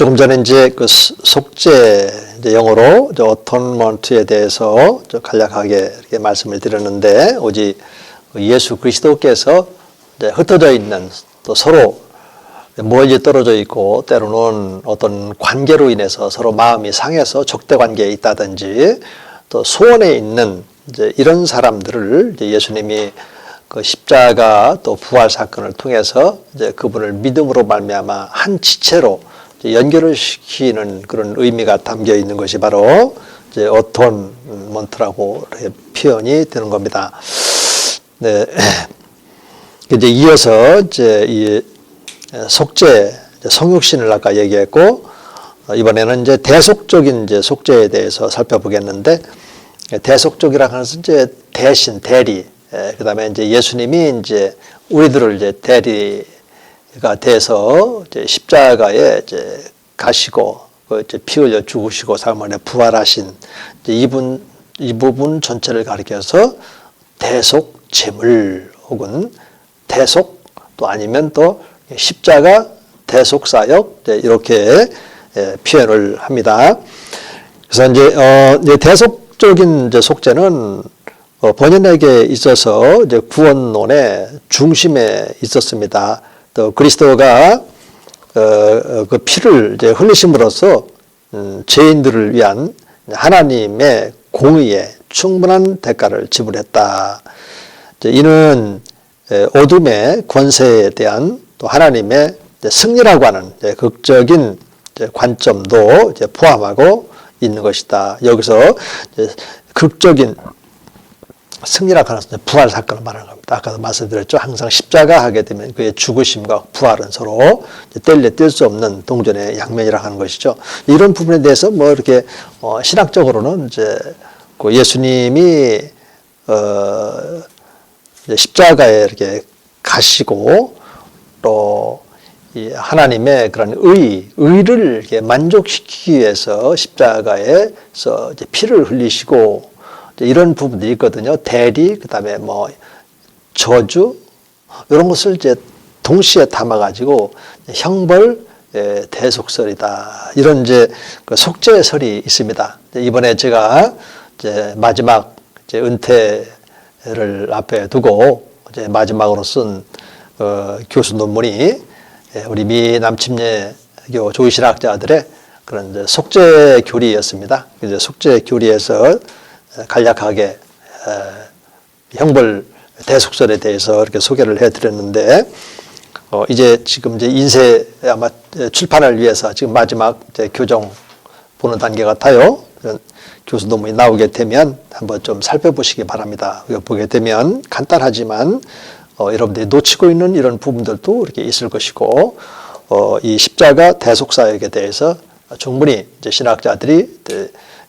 네, 조금 전에 이제 그 스- 속죄 이제 영어로 어톤먼트에 대해서 좀 간략하게 이렇게 말씀을 드렸는데 오직 예수 그리스도께서 이제 흩어져 있는 또 서로 멀리 떨어져 있고 때로는 어떤 관계로 인해서 서로 마음이 상해서 적대 관계에 있다든지 또 소원에 있는 이제 이런 사람들을 이제 예수님이 그 십자가 또 부활 사건을 통해서 이제 그분을 믿음으로 말미암아 한 지체로 연결을 시키는 그런 의미가 담겨 있는 것이 바로 이제 어톤먼트라고 표현이 되는 겁니다. 네. 이제 이어서 이제 이 속죄, 성육신을 아까 얘기했고 어, 이번에는 이제 대속적인 이제 속죄에 대해서 살펴보겠는데 대속적이라고 하는 것은 이제 대신 대리, 예, 그다음에 이제 예수님이 이제 우리들을 이제 대리 가 돼서 이제 십자가에 이제 가시고 그 이제 피 흘려 죽으시고 사흘 부활하신 이제 이분 이 부분 전체를 가리켜서 대속 제물 혹은 대속 또 아니면 또 십자가 대속 사역 이렇게 예, 표현을 합니다. 그래서 이제 어 이제 대속적인 이제 속죄는 어, 본인에게 있어서 이제 구원론의 중심에 있었습니다. 또 그리스도가 어, 어, 그 피를 흘리심으로써 음, 죄인들을 위한 하나님의 공의에 충분한 대가를 지불했다. 이는 에, 어둠의 권세에 대한 또 하나님의 승리라고 하는 극적인 관점도 포함하고 있는 것이다. 여기서 극적인 승리라고 하는 부활 사건을 말하는 겁니다. 아까도 말씀드렸죠. 항상 십자가 하게 되면 그의 죽으심과 부활은 서로 뗄래 뗄 수 없는 동전의 양면이라고 하는 것이죠. 이런 부분에 대해서 뭐 이렇게 어, 신학적으로는 이제 그 예수님이 어, 십자가에 이렇게 가시고 또이 하나님의 그런 의, 의를 만족시키기 위해서 십자가에서 피를 흘리시고 이런 부분들이 있거든요. 대리, 그 다음에 뭐 저주, 이런 것을 이제 동시에 담아가지고 형벌, 예, 대속설이다. 이런 이제 그 속죄설이 있습니다. 이번에 제가 이제 마지막 이제 은퇴를 앞에 두고 이제 마지막으로 쓴 어, 교수 논문이 예, 우리 미 남침례교 조의신학자들의 그런 이제 속죄 교리였습니다. 이제 속죄 교리에서 간략하게 에, 형벌 대속설에 대해서 이렇게 소개를 해드렸는데 어, 이제 지금 이제 인쇄 아마 출판을 위해서 지금 마지막 이제 교정 보는 단계 같아요. 교수 논문이 나오게 되면 한번 좀 살펴보시기 바랍니다. 보게 되면 간단하지만 어, 여러분들이 놓치고 있는 이런 부분들도 이렇게 있을 것이고 어, 이 십자가 대속사역에 대해서 충분히 이제 신학자들이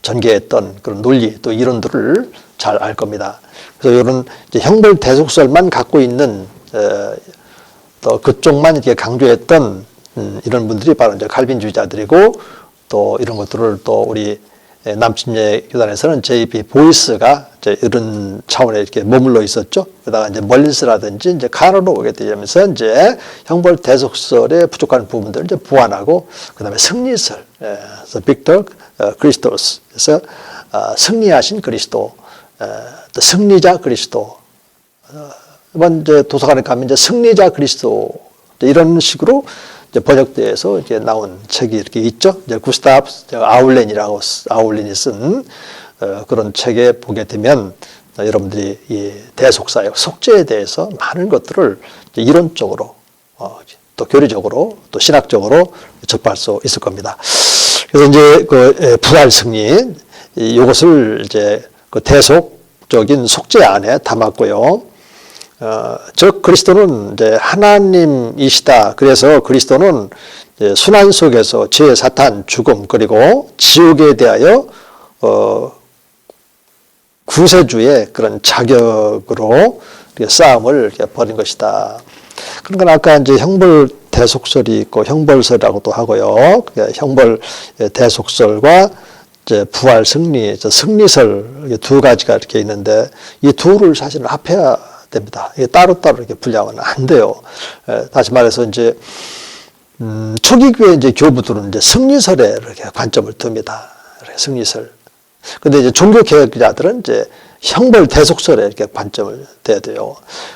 전개했던 그런 논리 또 이론들을 잘 알 겁니다. 그래서 이런 형벌 대속설만 갖고 있는 어, 또 그쪽만 이렇게 강조했던 음, 이런 분들이 바로 이제 칼빈주의자들이고 또 이런 것들을 또 우리 남침례 교단에서는 JB 보이스가 이제 이런 차원에 이렇게 머물러 있었죠. 그러다가 이제 멀린스라든지 이제 카로로 오게 되면서 이제 형벌 대속설의 부족한 부분들을 이제 보완하고 그다음에 승리설, 예, 그래서 빅터 그리스도스, 그래서 아, 승리하신 그리스도, 에, 또 승리자 그리스도. 어, 이번 이제 도서관에 가면 이제 승리자 그리스도 이런 식으로 이제 번역돼서 이제 나온 책이 이렇게 있죠. 이제 구스타프 아울렌이라고 쓰- 아울렌이 쓴 어, 그런 책에 보게 되면 어, 여러분들이 이 대속사역 속죄에 대해서 많은 것들을 이론적으로 어, 또 교리적으로 또 신학적으로 접할 수 있을 겁니다. 그래서 이제 그 에, 부활 승리 이- 이것을 이제 그 대속적인 속죄 안에 담았고요. 어, 즉 그리스도는 이제 하나님이시다. 그래서 그리스도는 순환 속에서 죄, 사탄, 죽음 그리고 지옥에 대하여 어, 구세주의 그런 자격으로 싸움을 벌인 것이다. 그러니까 아까 이제 형벌 대속설이 있고 형벌설이라고도 하고요. 그게 형벌 대속설과 이제 부활 승리, 저 승리설 두 가지가 이렇게 있는데 이 둘을 사실은 합해야 됩니다. 이게 따로따로 이렇게 분리하면 안 돼요. 에, 다시 말해서 이제 음, 초기 교회 이제 교부들은 이제 승리설에 이렇게 관점을 둡니다. 이렇게 승리설. 근데 이제 종교 개혁자들은 이제 형벌 대속설에 이렇게 관점을 둬야 돼요.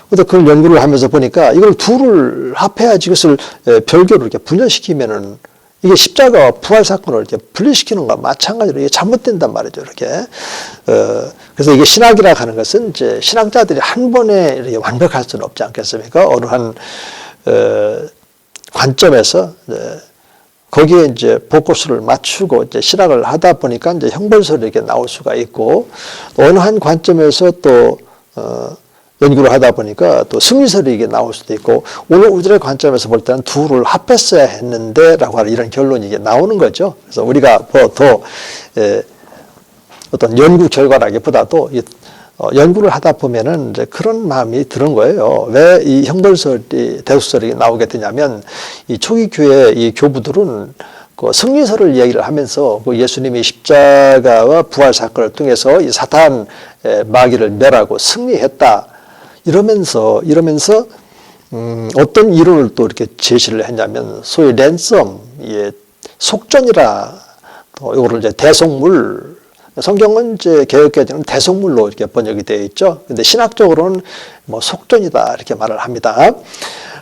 근데 그걸 연구를 하면서 보니까 이걸 둘을 합해야지 이것을 에, 별개로 이렇게 분열시키면은 이게 십자가와 부활 사건을 이렇게 분리시키는 것과 마찬가지로 이게 잘못된단 말이죠. 이렇게. 어, 그래서 이게 신학이라 하는 것은 이제 신학자들이 한 번에 이렇게 완벽할 수는 없지 않겠습니까? 어느 한, 어, 관점에서 이제 거기에 이제 포커스를 맞추고 이제 신학을 하다 보니까 이제 형벌설이 이렇게 나올 수가 있고 어느 한 관점에서 또 어, 연구를 하다 보니까 또 승리설이 이게 나올 수도 있고 오늘 우리들의 관점에서 볼 때는 둘을 합했어야 했는데라고 하는 이런 결론이 이게 나오는 거죠. 그래서 우리가 뭐더 어떤 연구 결과라기보다도 이 어, 연구를 하다 보면은 이제 그런 마음이 드는 거예요. 왜 이 형벌설이 대속설이 나오게 되냐면 이 초기 교회 이 교부들은 그 승리설을 이야기를 하면서 그 예수님이 십자가와 부활 사건을 통해서 이 사탄 마귀를 멸하고 승리했다 이러면서 이러면서 음, 어떤 이론을 또 이렇게 제시를 했냐면 소위 랜섬, 예, 속전이라 또 이거를 이제 대속물 성경은 이제 개혁개정은 대속물로 이렇게 번역이 되어 있죠. 근데 신학적으로는 뭐 속전이다 이렇게 말을 합니다.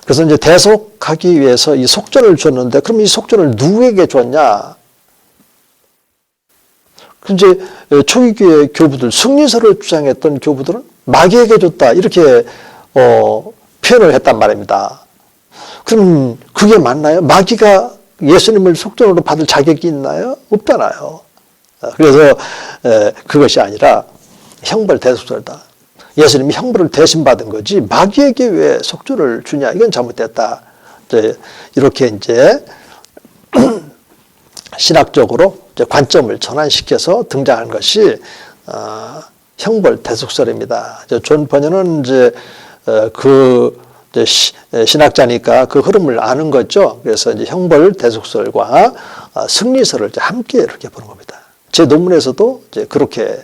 그래서 이제 대속하기 위해서 이 속전을 줬는데 그럼 이 속전을 누구에게 줬냐? 이제 초기교회 교부들 승리설을 주장했던 교부들은 마귀에게 줬다 이렇게 어, 표현을 했단 말입니다. 그럼 그게 맞나요? 마귀가 예수님을 속전으로 받을 자격이 있나요? 없잖아요. 그래서 그것이 아니라 형벌 대속절다. 예수님이 형벌을 대신 받은 거지 마귀에게 왜 속주를 주냐 이건 잘못됐다. 이렇게 이제 신학적으로 관점을 전환시켜서 등장한 것이 어, 형벌 대속설입니다. 존 번연은 이제 어, 그 신학자니까 그 흐름을 아는 거죠. 그래서 이제 형벌 대속설과 어, 승리설을 함께 이렇게 보는 겁니다. 제 논문에서도 이제 그렇게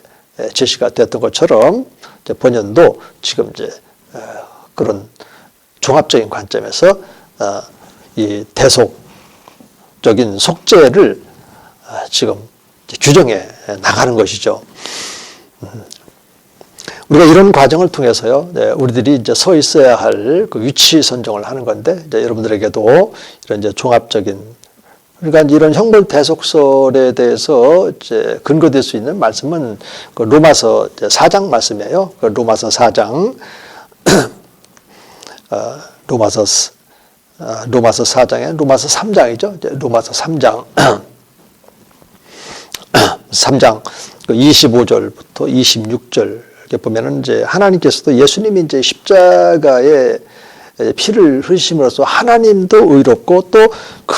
제시가 됐던 것처럼 번연도 지금 이제 어, 그런 종합적인 관점에서 어, 이 대속적인 속죄를 어, 지금 규정해 나가는 것이죠. 음. 우리가 이런 과정을 통해서요, 네, 우리들이 이제 서 있어야 할 그 위치 선정을 하는 건데, 이제 여러분들에게도 이런 이제 종합적인 그러니까 이런 형벌 대속설에 대해서 이제 근거될 수 있는 말씀은 그 로마서 4장 말씀이에요. 그 로마서 4장, 어, 로마서, 어, 로마서 4장에 로마서 3장이죠. 로마서 3장. 3장 25절부터 그 26절 이렇게 보면은 이제 하나님께서도 예수님이 이제 십자가에 피를 흘리심으로써 하나님도 의롭고 또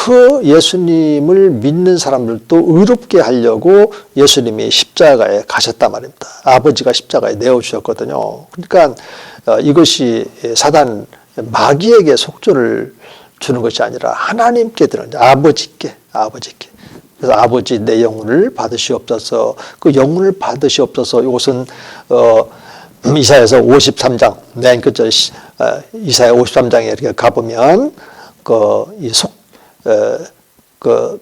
그 예수님을 믿는 사람들도 의롭게 하려고 예수님이 십자가에 가셨단 말입니다. 아버지가 십자가에 내어주셨거든요. 그러니까 어, 이것이 사단 마귀에게 속죄를 주는 것이 아니라 하나님께 드는 아버지께 아버지께 그래서 아버지 내 영혼을 받으시옵소서 그 영혼을 받으시옵소서 이것은 어 이사에서 53장 맨 끝절 어, 이사야 53장에 이렇게 가보면 그이속그 어,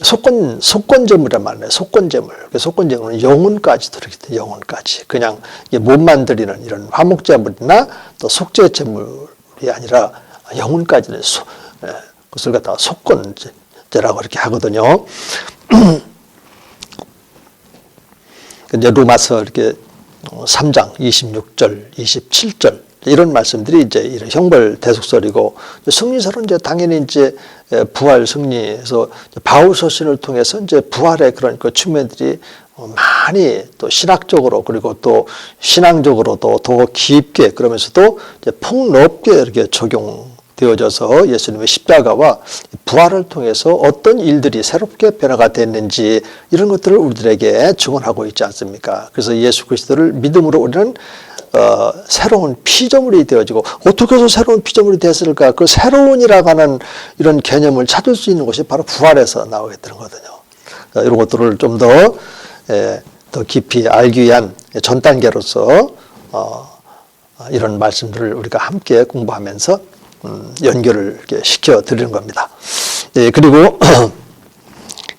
속건 속건제물이란 말이에요. 속건제물. 그 속건제물은 영혼까지 들어있대. 영혼까지. 그냥 못 만들이는 이런 화목제물이나 또 속죄제물이 아니라 영혼까지는 소, 예, 그것을 갖다가 속건 제라고 이렇게 하거든요. 이제 로마서 이렇게 3장 26절, 27절 이런 말씀들이 이제 이런 형벌 대속설이고 승리설은 이제 당연히 이제 부활 승리에서 바울 서신을 통해서 이제 부활의 그런 그 측면들이 많이 또 신학적으로 그리고 또 신앙적으로도 더 깊게 그러면서도 폭넓게 이렇게 적용 되어져서 예수님의 십자가와 부활을 통해서 어떤 일들이 새롭게 변화가 됐는지 이런 것들을 우리들에게 증언하고 있지 않습니까? 그래서 예수 그리스도를 믿음으로 우리는 어, 새로운 피조물이 되어지고 어떻게 해서 새로운 피조물이 됐을까? 그 새로운이라고 하는 이런 개념을 찾을 수 있는 것이 바로 부활에서 나오게 되는 거거든요. 이런 것들을 좀더더 깊이 알기 위한 전 단계로서 어, 이런 말씀들을 우리가 함께 공부하면서 음, 연결을 시켜 드리는 겁니다. 네, 그리고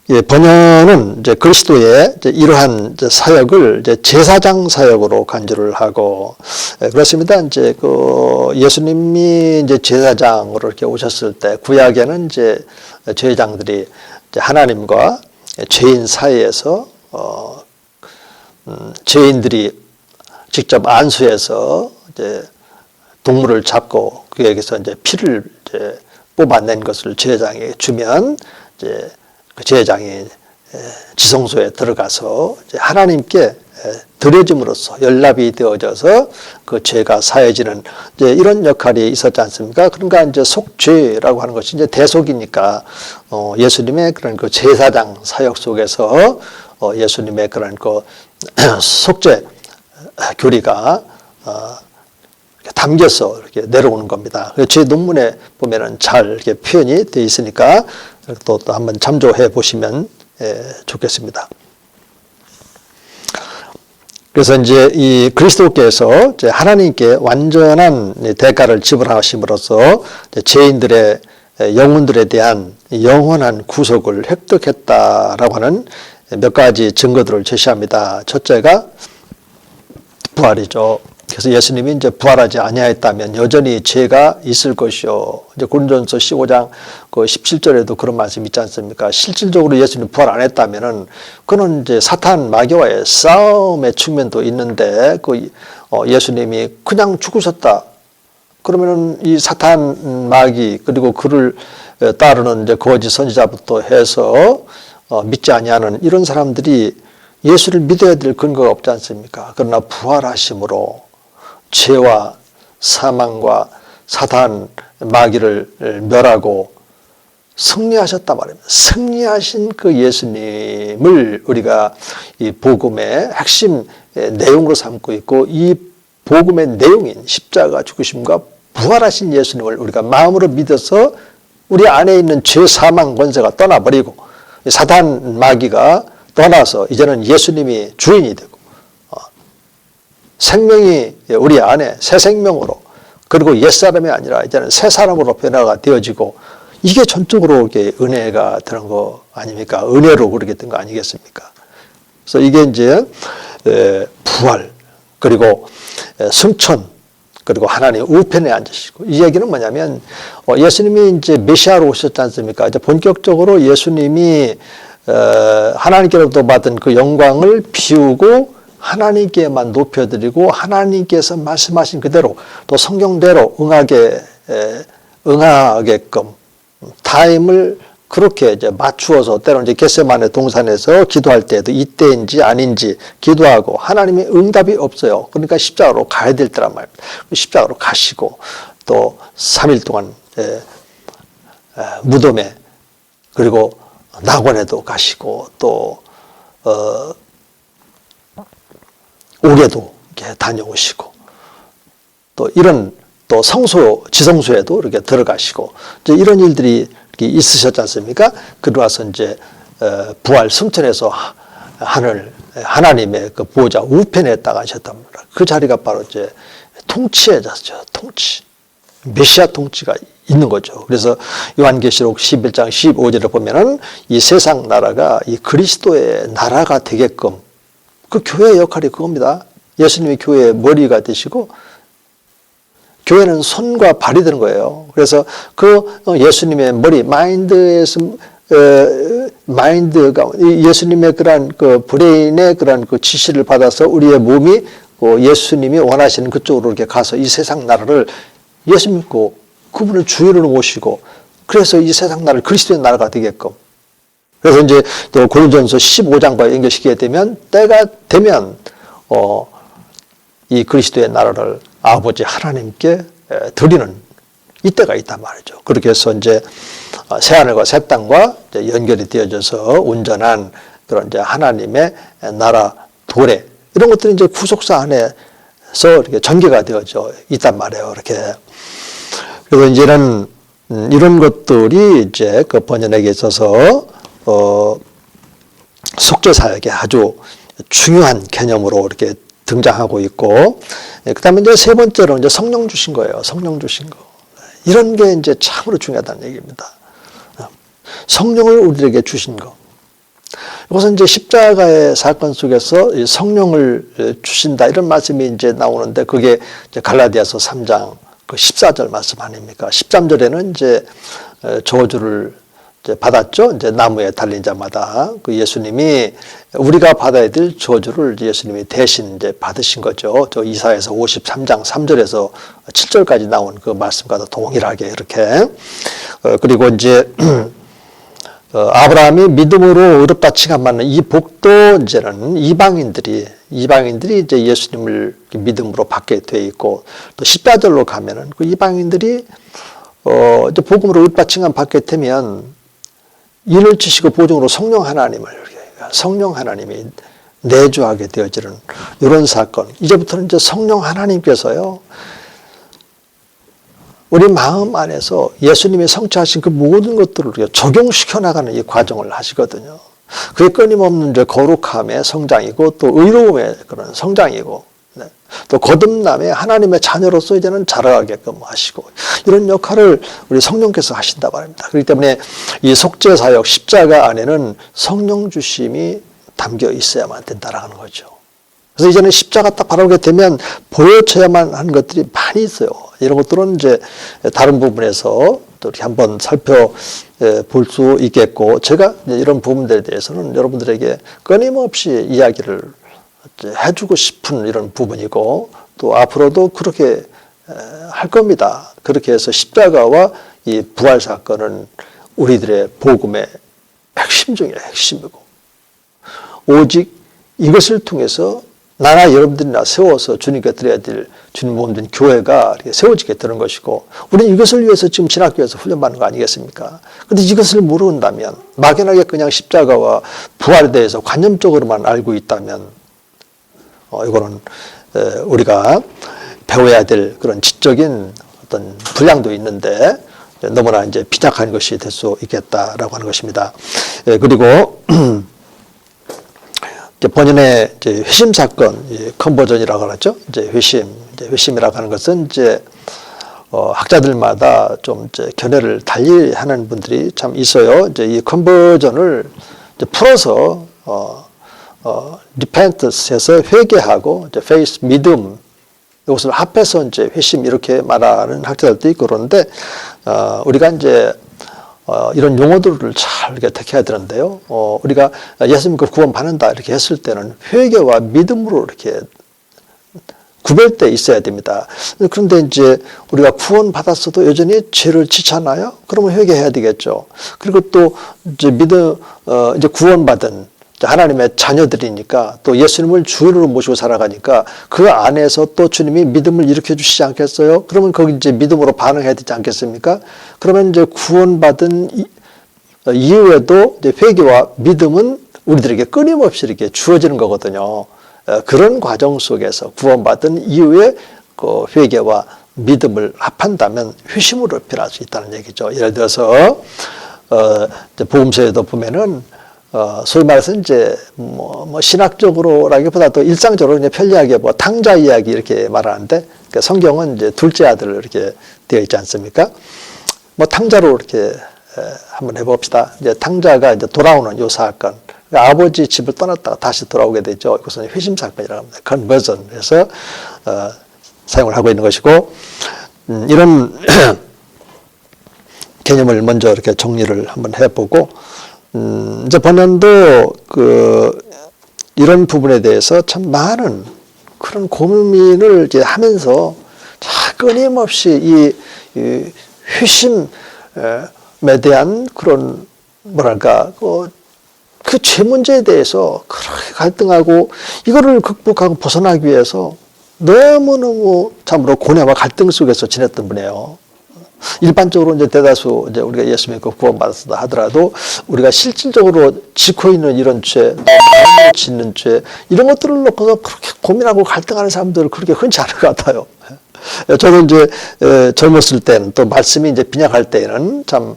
예, 번연은 이제 그리스도의 이제 이러한 이제 사역을 이제 제사장 사역으로 간주를 하고 예, 그렇습니다. 이제 그 예수님이 이제 제사장으로 이렇게 오셨을 때 구약에는 이제 제사장들이 이제 하나님과 죄인 사이에서 어, 음, 죄인들이 직접 안수해서 이제 동물을 잡고 그에게서 이제 피를 이제 뽑아낸 것을 제사장에게 주면 이제 그 제사장이 지성소에 들어가서 이제 하나님께 드려짐으로써 연락이 되어져서 그 죄가 사해지는 이제 이런 역할이 있었지 않습니까? 그러니까 이제 속죄라고 하는 것이 이제 대속이니까 어 예수님의 그런 그 제사장 사역 속에서 어 예수님의 그런 그 속죄 교리가 어 담겨서 이렇게 내려오는 겁니다. 제 논문에 보면은 잘 이렇게 표현이 되어 있으니까 또, 또 한번 참조해 보시면 예, 좋겠습니다. 그래서 이제 이 그리스도께서 하나님께 완전한 대가를 지불하심으로써 죄인들의 영혼들에 대한 영원한 구속을 획득했다라고 하는 몇 가지 증거들을 제시합니다. 첫째가 부활이죠. 그래서 예수님이 이제 부활하지 아니하였다면 여전히 죄가 있을 것이요. 이제 고린도전서 15장 그 17절에도 그런 말씀 있지 않습니까? 실질적으로 예수님 부활 안 했다면은 그는 이제 사탄 마귀와의 싸움의 측면도 있는데 그 어, 예수님이 그냥 죽으셨다. 그러면은 이 사탄 마귀 그리고 그를 따르는 이제 거짓 선지자부터 해서 어, 믿지 아니하는 이런 사람들이 예수를 믿어야 될 근거가 없지 않습니까? 그러나 부활하심으로 죄와 사망과 사단 마귀를 멸하고 승리하셨다 말입니다. 승리하신 그 예수님을 우리가 이 복음의 핵심 내용으로 삼고 있고 이 복음의 내용인 십자가 죽으심과 부활하신 예수님을 우리가 마음으로 믿어서 우리 안에 있는 죄 사망 권세가 떠나버리고 사단 마귀가 떠나서 이제는 예수님이 주인이 되고 생명이 우리 안에 새 생명으로 그리고 옛사람이 아니라 이제는 새 사람으로 변화가 되어지고 이게 전적으로 이렇게 은혜가 되는 거 아닙니까? 은혜로 그렇게 된 거 아니겠습니까? 그래서 이게 이제 부활 그리고 승천 그리고 하나님 우편에 앉으시고 이 얘기는 뭐냐면 어, 예수님이 이제 메시아로 오셨지 않습니까? 이제 본격적으로 예수님이 하나님께로부터 받은 그 영광을 비우고 하나님께만 높여드리고 하나님께서 말씀하신 그대로 또 성경대로 응하게 응하게끔 타임을 그렇게 이제 맞추어서 때로는 이제 겟세만의 동산에서 기도할 때도 이때인지 아닌지 기도하고 하나님의 응답이 없어요. 그러니까 십자가로 가야 될 때란 말입니다. 십자가로 가시고 또 3일 동안 무덤에 그리고 낙원에도 가시고 또 어, 옥에도 이렇게 다녀오시고 또 이런 또 성소 지성소에도 이렇게 들어가시고 이제 이런 일들이 있으셨지 않습니까? 그러와서 이제 어, 부활 승천에서 하늘 하나님의 그 보좌 우편에 딱 앉으셨답니다. 그 자리가 바로 이제 통치의 자죠. 통치. 메시아 통치가 있는 거죠. 그래서 요한계시록 11장 15절을 보면은 이 세상 나라가 이 그리스도의 나라가 되게끔 그 교회의 역할이 그겁니다. 예수님이 교회의 머리가 되시고 교회는 손과 발이 되는 거예요. 그래서 그 예수님의 머리 마인드에서 어, 마인드가 예수님의 그런 그 브레인의 그런 그 지시를 받아서 우리의 몸이 그 예수님이 원하시는 그쪽으로 이렇게 가서 이 세상 나라를 예수 믿고 그분을 주인으로 모시고 그래서 이 세상 나라를 그리스도의 나라가 되게끔 그래서 이제 또 고린전서 15장과 연결시키게 되면 때가 되면 어, 이 그리스도의 나라를 아버지 하나님께 드리는 이때가 있단 말이죠. 그렇게 해서 이제 어, 새 하늘과 새 땅과 연결이 되어져서 온전한 그런 이제 하나님의 나라 도래 이런 것들이 이제 구속사 안에서 이렇게 전개가 되어져 있단 말이에요. 이렇게 그래서 이제는 음, 이런 것들이 이제 그 번연에게 있어서 어, 속죄 사역에 아주 중요한 개념으로 이렇게 등장하고 있고, 예, 그 다음에 이제 세 번째로 이제 성령 주신 거예요. 성령 주신 거. 이런 게 이제 참으로 중요하다는 얘기입니다. 성령을 우리에게 주신 것. 이것은 이제 십자가의 사건 속에서 이 성령을 주신다 이런 말씀이 이제 나오는데 그게 이제 갈라디아서 3장 그 14절 말씀 아닙니까? 13절에는 이제 어, 저주를 받았죠. 이제 나무에 달린 자마다 그 예수님이 우리가 받아야 될 저주를 예수님이 대신 이제 받으신 거죠. 저 이사에서 53장 3절에서 7절까지 나온 그 말씀과도 동일하게 이렇게 어, 그리고 이제 어, 아브라함이 믿음으로 의롭다 칭함받는 이 복도 이제는 이방인들이 이방인들이 이제 예수님을 믿음으로 받게 돼 있고 또 십자절로 가면은 그 이방인들이 어 이제 복음으로 의롭다 칭함 받게 되면 인을 치시고 보증으로 성령 하나님을 성령 하나님이 내주하게 되어지는 이런 사건. 이제부터는 이제 성령 하나님께서요. 우리 마음 안에서 예수님이 성취하신 그 모든 것들을 적용시켜 나가는 이 과정을 하시거든요. 그게 끊임없는 거룩함의 성장이고 또 의로움의 그런 성장이고 네. 또 거듭남의 하나님의 자녀로서 이제는 자라가게끔 하시고 이런 역할을 우리 성령께서 하신다 말입니다. 그렇기 때문에 이 속죄 사역 십자가 안에는 성령 주심이 담겨 있어야만 된다라는 거죠. 그래서 이제는 십자가 딱 바라보게 되면 보여져야만 하는 것들이 많이 있어요. 이런 것들은 이제 다른 부분에서 또 이렇게 한번 살펴볼 수 있겠고, 제가 이런 부분들에 대해서는 여러분들에게 끊임없이 이야기를 해주고 싶은 이런 부분이고, 또 앞으로도 그렇게 할 겁니다. 그렇게 해서 십자가와 이 부활 사건은 우리들의 복음의 핵심 중에 핵심이고, 오직 이것을 통해서 나나 여러분들이나 세워서 주님께 드려야 될 주님 몸된 교회가 세워지게 되는 것이고 우리는 이것을 위해서 지금 신학교에서 훈련받는 거 아니겠습니까? 근데 이것을 모른다면 막연하게 그냥 십자가와 부활에 대해서 관념적으로만 알고 있다면 어, 이거는 우리가 배워야 될 그런 지적인 어떤 분량도 있는데 너무나 이제 빈약한 것이 될 수 있겠다라고 하는 것입니다. 그리고 본인의 이제 회심 사건, 컨버전이라고 하죠. 이제 회심, 이제 회심이라고 하는 것은 이제 어, 학자들마다 좀 이제 견해를 달리 하는 분들이 참 있어요. 이제 이 컨버전을 이제 풀어서 어, 어, 리펜트스에서 회개하고 이제 페이스 믿음 이것을 합해서 이제 회심 이렇게 말하는 학자들도 있고 그런데 어, 우리가 이제 어, 이런 용어들을 잘 이렇게 택해야 되는데요. 어, 우리가 예수님께 구원 받는다 이렇게 했을 때는 회개와 믿음으로 이렇게 구별돼 있어야 됩니다. 그런데 이제 우리가 구원받았어도 여전히 죄를 지잖아요. 그러면 회개해야 되겠죠. 그리고 또 이제 믿음, 어, 이제 구원받은 하나님의 자녀들이니까 또 예수님을 주인으로 모시고 살아가니까 그 안에서 또 주님이 믿음을 일으켜 주시지 않겠어요? 그러면 거기 이제 믿음으로 반응해야 되지 않겠습니까? 그러면 이제 구원받은 이후에도 이제 회개와 믿음은 우리들에게 끊임없이 이렇게 주어지는 거거든요. 어, 그런 과정 속에서 구원받은 이후에 그 회개와 믿음을 합한다면 회심으로 변할 수 있다는 얘기죠. 예를 들어서 어, 보험서에도 보면은 어, 소위 말해서 이제 뭐, 뭐 신학적으로라기보다 도 일상적으로 그냥 편리하게 뭐 탕자 이야기 이렇게 말하는데 그러니까 성경은 이제 둘째 아들 이렇게 되어 있지 않습니까? 뭐 탕자로 이렇게 에, 한번 해봅시다. 이제 탕자가 이제 돌아오는 요 사건. 그러니까 아버지 집을 떠났다가 다시 돌아오게 되죠. 이것은 회심 사건이라고 합니다. 컨버전에서 어, 사용을 하고 있는 것이고 음, 이런 개념을 먼저 이렇게 정리를 한번 해보고 음, 이제 본연도 그 이런 부분에 대해서 참 많은 그런 고민을 이제 하면서 자, 끊임없이 이, 이 회심에 대한 그런 뭐랄까 그, 그죄 문제에 대해서 그렇게 갈등하고 이거를 극복하고 벗어나기 위해서 너무너무 참으로 고뇌와 갈등 속에서 지냈던 분이에요. 일반적으로 이제 대다수 이제 우리가 예수 믿고 구원받았다 하더라도 우리가 실질적으로 짓고 있는 이런 죄, 짓는 죄 이런 것들을 놓고서 그렇게 고민하고 갈등하는 사람들 그렇게 흔치 않은 것 같아요. 저도 이제 젊었을 때는 또 말씀이 이제 빈약할 때는 참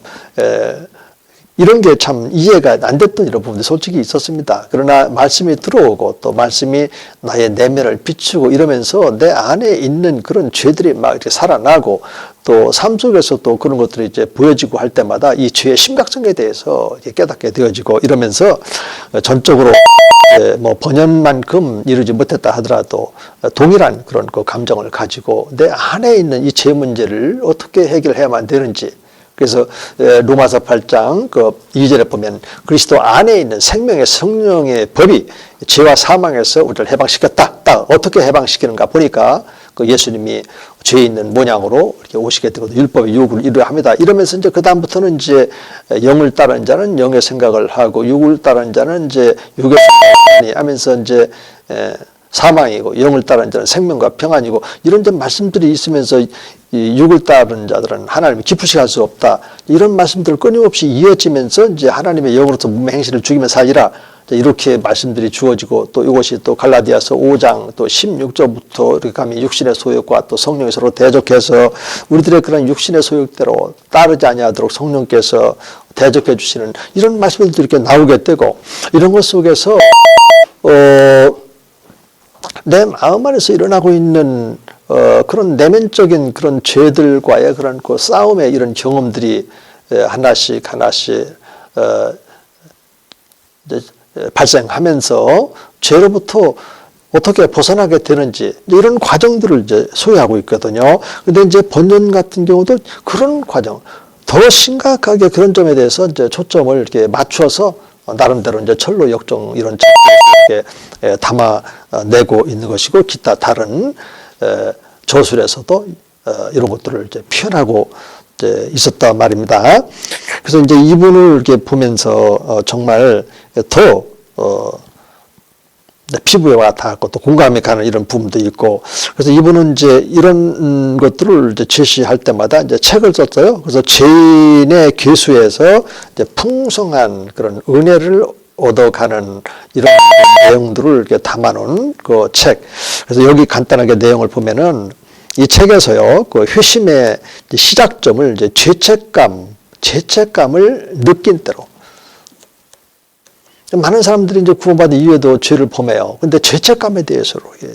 이런 게 참 이해가 안 됐던 이런 부분도 솔직히 있었습니다. 그러나 말씀이 들어오고 또 말씀이 나의 내면을 비추고 이러면서 내 안에 있는 그런 죄들이 막 이렇게 살아나고 또 삶 속에서 또 그런 것들이 이제 보여지고 할 때마다 이 죄의 심각성에 대해서 깨닫게 되어지고 이러면서 전적으로 뭐 번연만큼 이루지 못했다 하더라도 동일한 그런 그 감정을 가지고 내 안에 있는 이 죄 문제를 어떻게 해결해야만 되는지 그래서 에, 로마서 8장 그 2절에 보면 그리스도 안에 있는 생명의 성령의 법이 죄와 사망에서 우리를 해방시켰다. 딱 어떻게 해방시키는가 보니까 그 예수님이 죄 있는 모양으로 이렇게 오시게 되고 율법의 요구를 이루어야 합니다. 이러면서 이제 그 다음부터는 이제 영을 따르는 자는 영의 생각을 하고 육을 따르는 자는 이제 육의 생각을 하면서 이제 에, 사망이고 영을 따르는 자는 생명과 평안이고 이런 좀 말씀들이 있으면서 이 육을 따르는 자들은 하나님이 기쁘시게 할수 없다. 이런 말씀들을 끊임없이 이어지면서 이제 하나님의 영으로서 몸의 행실을 죽이며 살리라. 이렇게 말씀들이 주어지고 또 이것이 또 갈라디아서 5장 또 16절부터 이렇게 가면 육신의 소욕과 또 성령이 서로 대적해서 우리들의 그런 육신의 소욕대로 따르지 아니하도록 성령께서 대적해 주시는 이런 말씀들이 이렇게 나오게 되고 이런 것 속에서 어, 내 마음 안에서 일어나고 있는 어, 그런 내면적인 그런 죄들과의 그런 그 싸움의 이런 경험들이 에, 하나씩 하나씩 어, 이제 발생하면서 죄로부터 어떻게 벗어나게 되는지 이런 과정들을 이제 소유하고 있거든요. 근데 이제 번연 같은 경우도 그런 과정, 더 심각하게 그런 점에 대해서 이제 초점을 이렇게 맞춰서 나름대로 이제 철로 역정 이런 이렇게 담아내고 있는 것이고 기타 다른 저술에서도 어, 이런 것들을 이제 표현하고 있었단 말입니다. 그래서 이제 이분을 이렇게 보면서 어, 정말 더 어, 피부에 닿았고 또 공감이 가는 이런 부분도 있고 그래서 이분은 이제 이런 것들을 이제 제시할 때마다 이제 책을 썼어요. 그래서 죄인의 괴수에서 이제 풍성한 그런 은혜를 얻어가는 이런 내용들을 이렇게 담아놓은 그 책. 그래서 여기 간단하게 내용을 보면은 이 책에서요, 그 회심의 시작점을 이제 죄책감, 죄책감을 느낀 대로. 많은 사람들이 이제 구원받은 이후에도 죄를 범해요. 근데 죄책감에 대해서로. 예.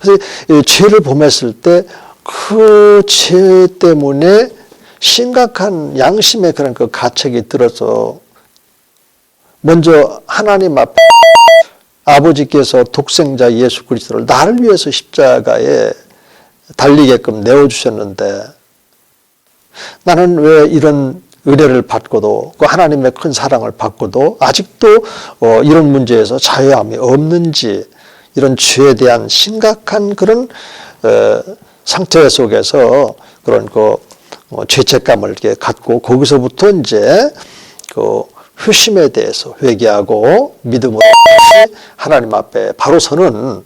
그래서 이 죄를 범했을 때 그 죄 때문에 심각한 양심의 그런 그 가책이 들어서 먼저 하나님 앞에 아버지께서 독생자 예수 그리스도를 나를 위해서 십자가에 달리게끔 내어주셨는데 나는 왜 이런 은혜를 받고도 그 하나님의 큰 사랑을 받고도 아직도 어, 이런 문제에서 자유함이 없는지 이런 죄에 대한 심각한 그런 어, 상태 속에서 그런 그 어, 죄책감을 이렇게 갖고 거기서부터 이제 그 회심에 대해서 회개하고 믿음으로 하나님 앞에 바로 서는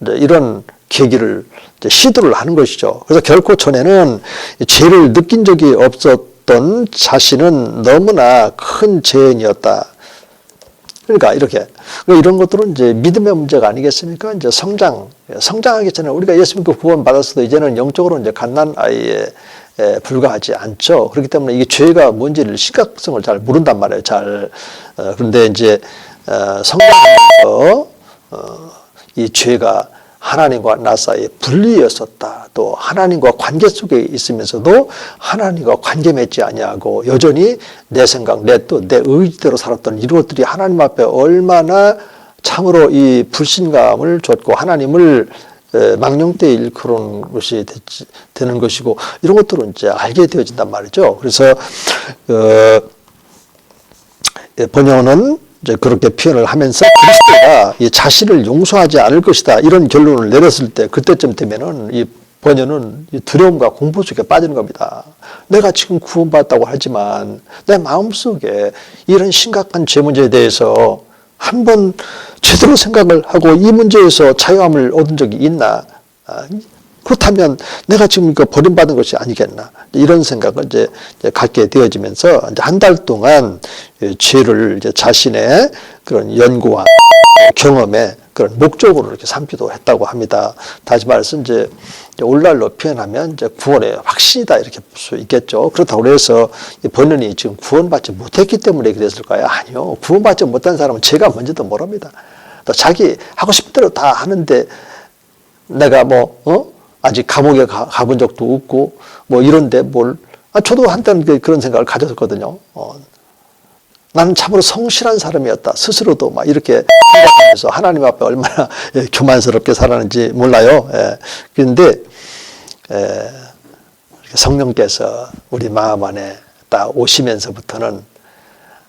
이런 계기를 시도를 하는 것이죠. 그래서 결코 전에는 죄를 느낀 적이 없었 던 자신은 너무나 큰 죄인이었다. 그러니까 이렇게 이런 것들은 이제 믿음의 문제가 아니겠습니까? 이제 성장, 성장하기 전에 우리가 예수 믿고 구원 받았어도 이제는 영적으로 이제 갓난 아이에 불과하지 않죠. 그렇기 때문에 이게 죄가 뭔지를 심각성을 잘 모른단 말이에요. 잘 어, 그런데 이제 어, 성장하면서 어, 이 죄가 하나님과 나 사이에 분리였었다. 또 하나님과 관계 속에 있으면서도 하나님과 관계 맺지 아니하고 여전히 내 생각, 내 뜻, 내 의지대로 살았던 이런 것들이 하나님 앞에 얼마나 참으로 이 불신감을 줬고 하나님을 망령되이 일그런 것이 되는 것이고 이런 것들은 이제 알게 되어진단 말이죠. 그래서 어, 번역은 이제 그렇게 표현을 하면서 그리스도가 이 자신을 용서하지 않을 것이다 이런 결론을 내렸을 때 그때쯤 되면은 이 번연은 두려움과 공포 속에 빠지는 겁니다. 내가 지금 구원받았다고 하지만 내 마음속에 이런 심각한 죄 문제에 대해서 한번 제대로 생각을 하고 이 문제에서 자유함을 얻은 적이 있나? 아, 그렇다면 내가 지금 이거 버림받은 것이 아니겠나 이런 생각을 이제 갖게 되어지면서 한 달 동안 죄를 이제 자신의 그런 연구와 경험에 그런 목적으로 이렇게 삼기도 했다고 합니다. 다시 말해서 이제 오늘날로 표현하면 이제 구원의 확신이다 이렇게 볼 수 있겠죠. 그렇다고 해서 이 번연이 지금 구원받지 못했기 때문에 그랬을까요? 아니요. 구원받지 못한 사람은 제가 먼저도 모릅니다. 또 자기 하고 싶은 대로 다 하는데 내가 뭐, 어? 아직 감옥에 가, 가본 적도 없고, 뭐 이런데 뭘, 아, 저도 한때는 그- 그런 생각을 가졌었거든요. 어, 나는 참으로 성실한 사람이었다. 스스로도 막 이렇게 생각하면서 하나님 앞에 얼마나 예, 교만스럽게 살았는지 몰라요. 예. 그런데, 예, 성령께서 우리 마음 안에 딱 오시면서부터는,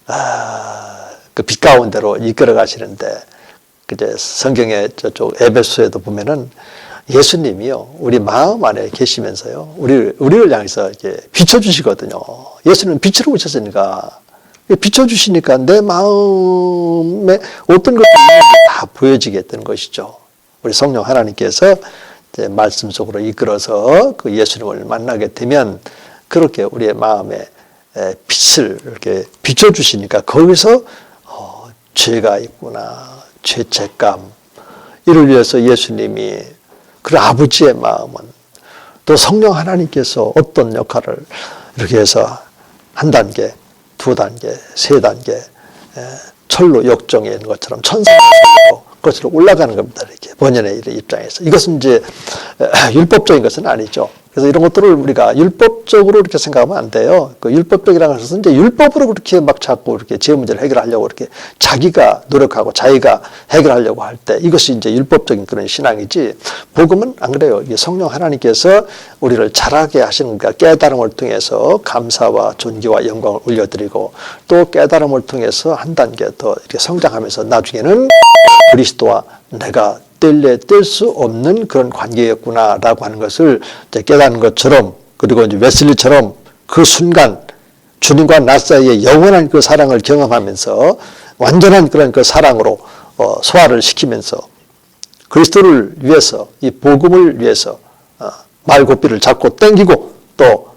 아, 그 빛 가운데로 이끌어 가시는데, 그제 성경의 저쪽 에베소에도 보면은 예수님이요. 우리 마음 안에 계시면서요. 우리 우리를 향해서 이렇게 비춰주시거든요. 예수는 빛으로 오셨으니까. 비춰주시니까 내 마음에 어떤 것들이 다 보여지게 되는 것이죠. 우리 성령 하나님께서 말씀 속으로 이끌어서 그 예수님을 만나게 되면 그렇게 우리의 마음에 에, 빛을 이렇게 비춰주시니까 거기서 어, 죄가 있구나. 죄책감. 이를 위해서 예수님이 그 아버지의 마음은 또 성령 하나님께서 어떤 역할을 이렇게 해서 한 단계, 두 단계, 세 단계 에, 철로 역정에 있는 것처럼 천상의 철로 것으로 올라가는 겁니다. 이렇게 번연의 입장에서 이것은 이제 에, 율법적인 것은 아니죠. 그래서 이런 것들을 우리가 율법적으로 이렇게 생각하면 안 돼요. 그 율법적이라는 것은 이제 율법으로 그렇게 막 자꾸 이렇게 제 문제를 해결하려고 이렇게 자기가 노력하고 자기가 해결하려고 할 때 이것이 이제 율법적인 그런 신앙이지 복음은 안 그래요. 이게 성령 하나님께서 우리를 자라게 하시는 그 깨달음을 통해서 감사와 존귀와 영광을 올려드리고 또 깨달음을 통해서 한 단계 더 이렇게 성장하면서 나중에는 그리스도와 내가 뗄래 뗄 수 없는 그런 관계였구나라고 하는 것을 깨닫는 것처럼 그리고 이제 웨슬리처럼 그 순간 주님과 나 사이의 영원한 그 사랑을 경험하면서 완전한 그런 그 사랑으로 어, 소화를 시키면서 그리스도를 위해서 이 복음을 위해서 어, 말고삐를 잡고 땡기고 또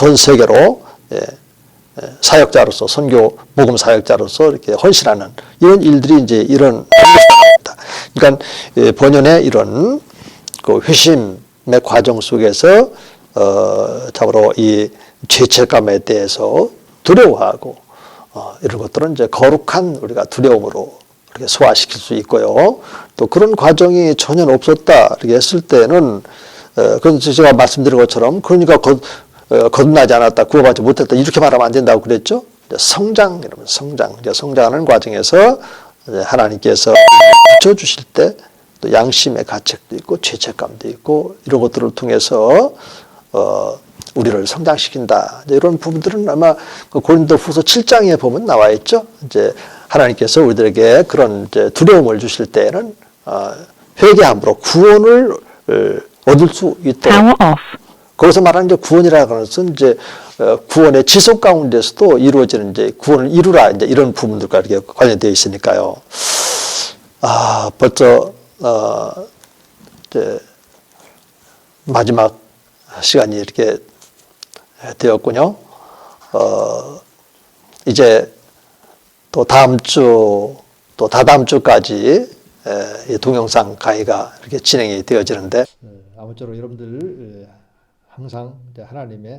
전 세계로 예, 예, 사역자로서 선교 복음 사역자로서 이렇게 헌신하는 이런 일들이 이제 이런. 그러니까 예, 본연의 이런 그 회심의 과정 속에서 어, 참으로 이 죄책감에 대해서 두려워하고 어, 이런 것들은 이제 거룩한 우리가 두려움으로 이렇게 소화시킬 수 있고요. 또 그런 과정이 전혀 없었다 이렇게 했을 때는 어, 그래서 제가 말씀드린 것처럼 그러니까 거, 어, 거듭나지 않았다, 구원받지 못했다 이렇게 말하면 안 된다고 그랬죠. 성장 이러면 성장, 이제 성장하는 과정에서 하나님께서 비춰주실 때 또 양심의 가책도 있고 죄책감도 있고 이런 것들을 통해서 어, 우리를 성장시킨다. 이런 부분들은 아마 그 고린도 후서 7장에 보면 나와 있죠. 이제 하나님께서 우리들에게 그런 두려움을 주실 때에는 어, 회개함으로 구원을 어, 얻을 수 있도록. 거기서 말하는 이제 구원이라는 것은 이제 어, 구원의 지속 가운데서도 이루어지는 이제 구원을 이루라 이제 이런 부분들과 이렇게 관련되어 있으니까요. 아 벌써 어 이제 마지막 시간이 이렇게 되었군요. 어 이제 또 다음 주 또 다다음 주까지 동영상 강의가 이렇게 진행이 되어지는데 아무쪼록 여러분들 항상 하나님의